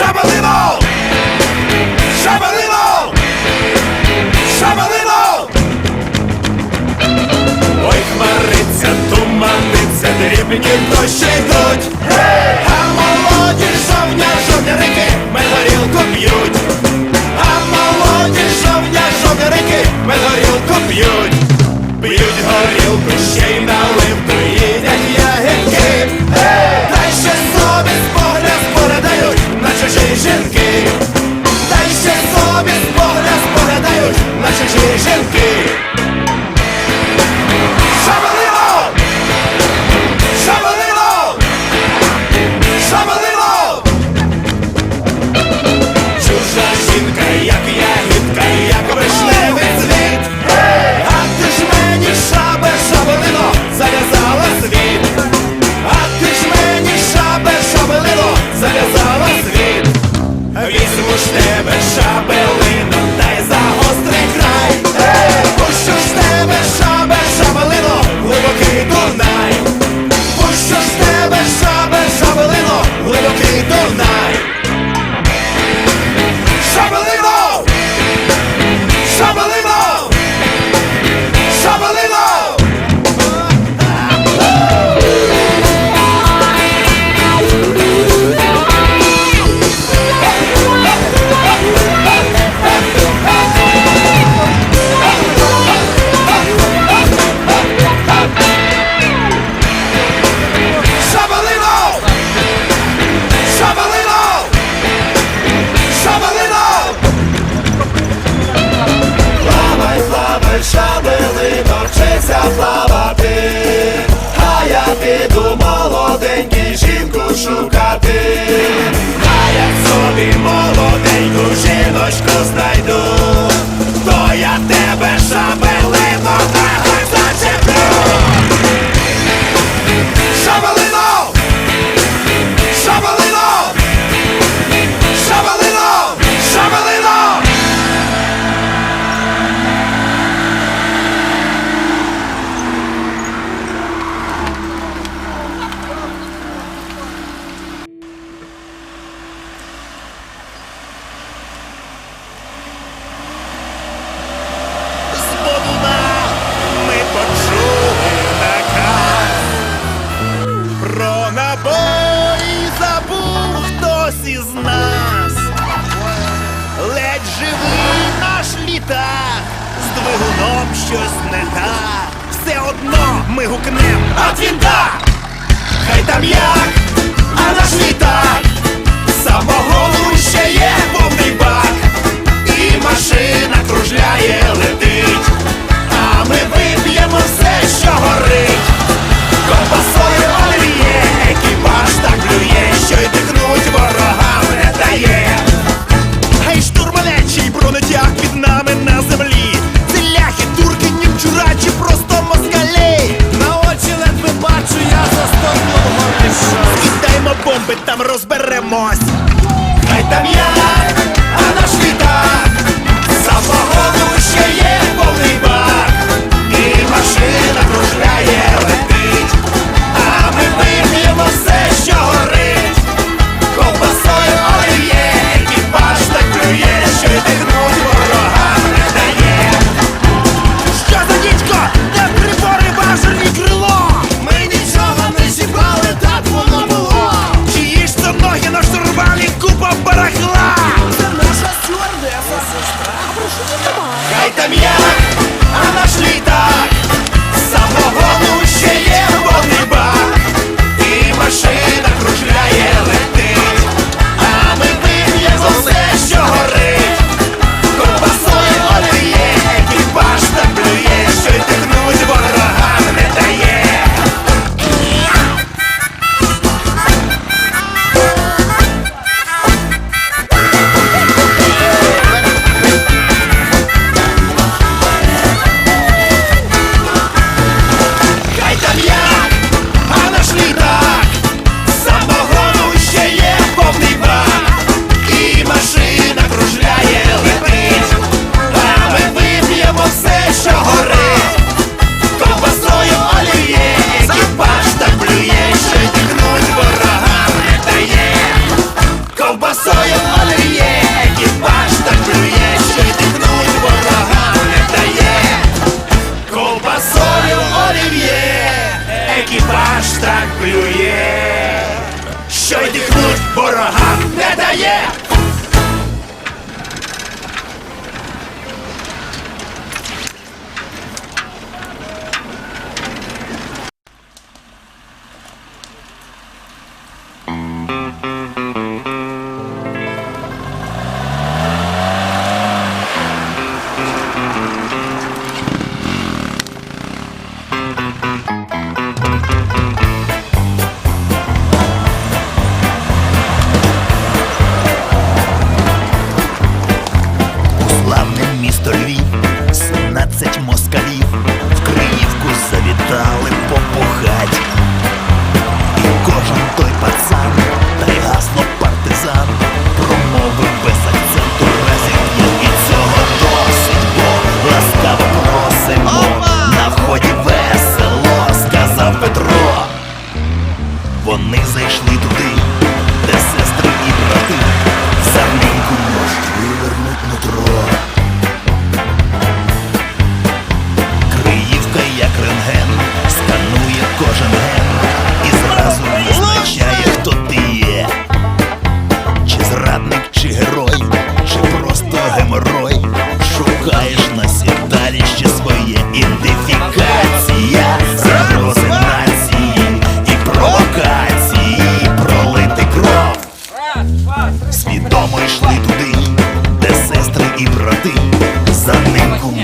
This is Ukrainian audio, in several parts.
Шабалило! Шабалило! Шабалило! Ой, хмариться, туманиться, дрібні дощі йдуть, а молоді жовня, жовнярики, ми горілку п'ють, а молоді жовня, жовнярики, ми горілку п'ють, п'ють горілку ще й з тебе шабелина, дай за. Ага, все одно ми гукнем А він так! Хай там як, а наш літак самогону ще є повний бак, і машина кружляє летить.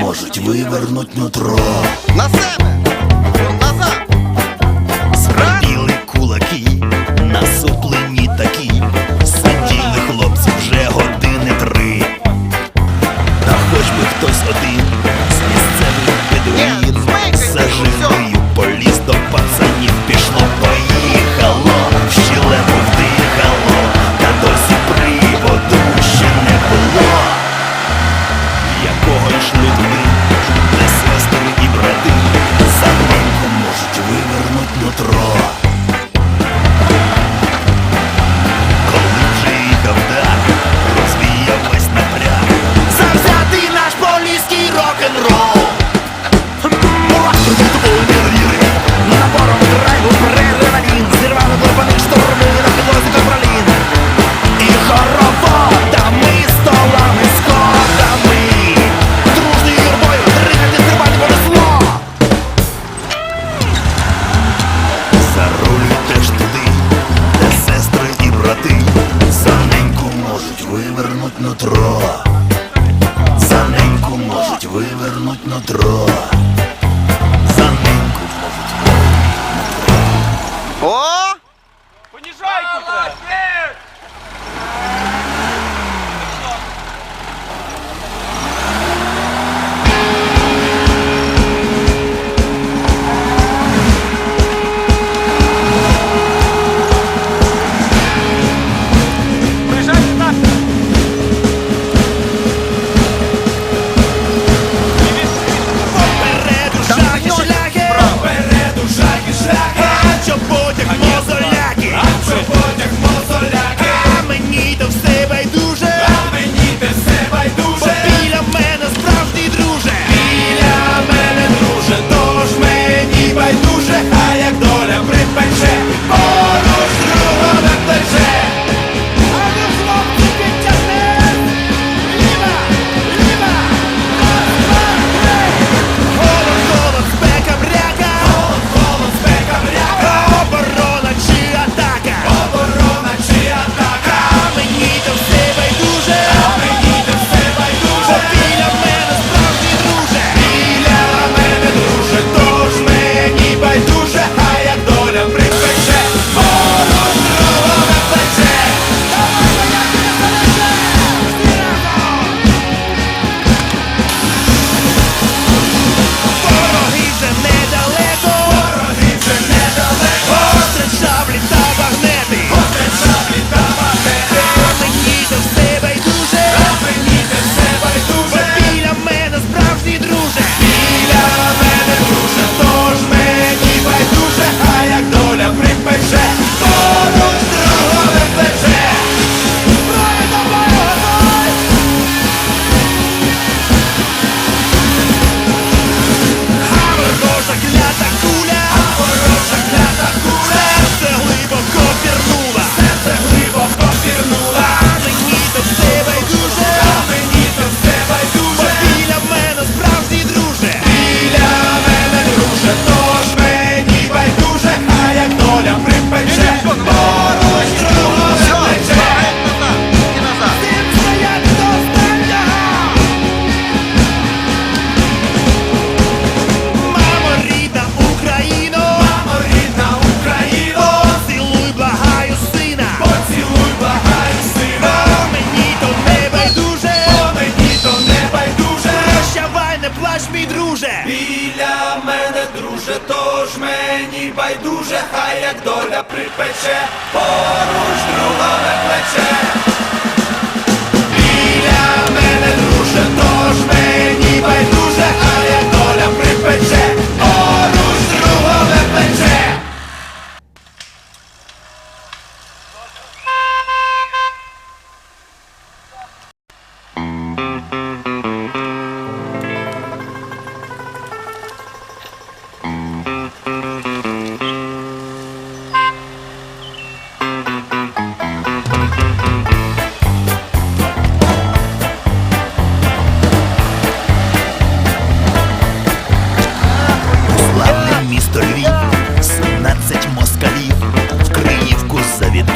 Можуть вивернуть нутро. На себе!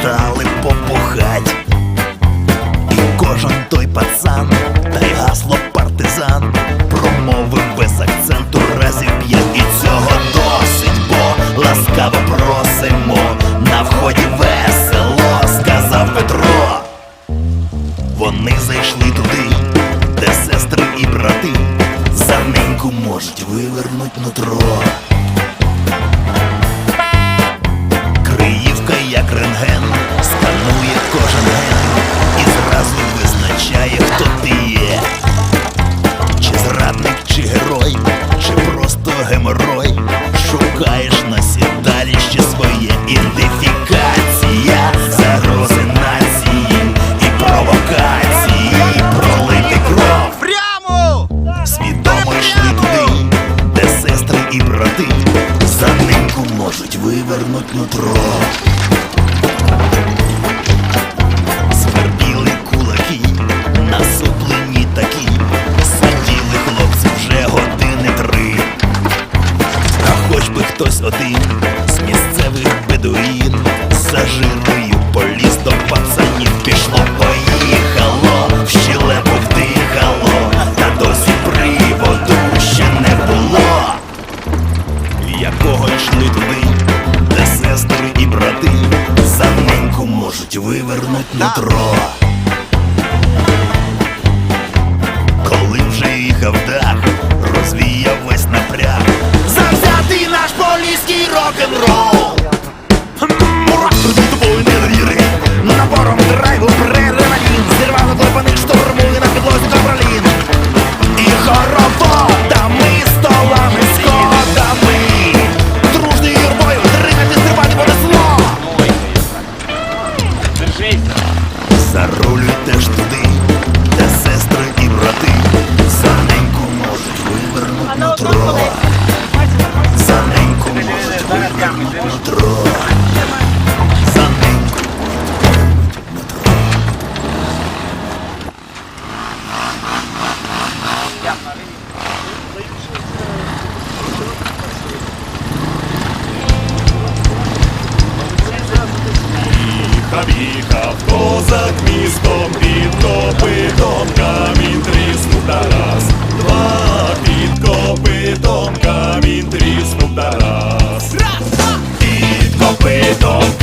стали попухать, і кожен той пацан, та й гасло партизан. Промовив без акценту разів п'ять і цього досить, бо ласкаво просимо. На вході весело, сказав Петро. Вони зайшли туди, де сестри і брати, за неньку можуть вивернуть нутро. як рентген, сканує кожен ген і зразу визначає, хто ти є, чи зрадник, чи герой, чи просто геморой. Шукаєш на сідаліще своє ідентифікацію можуть вивернуть нутро. вивернуть нутро. Козак містом під копитом, камінь тріснув Тарас, два під копитом, камінь тріснув Тарас. Раз, два! Під копитом.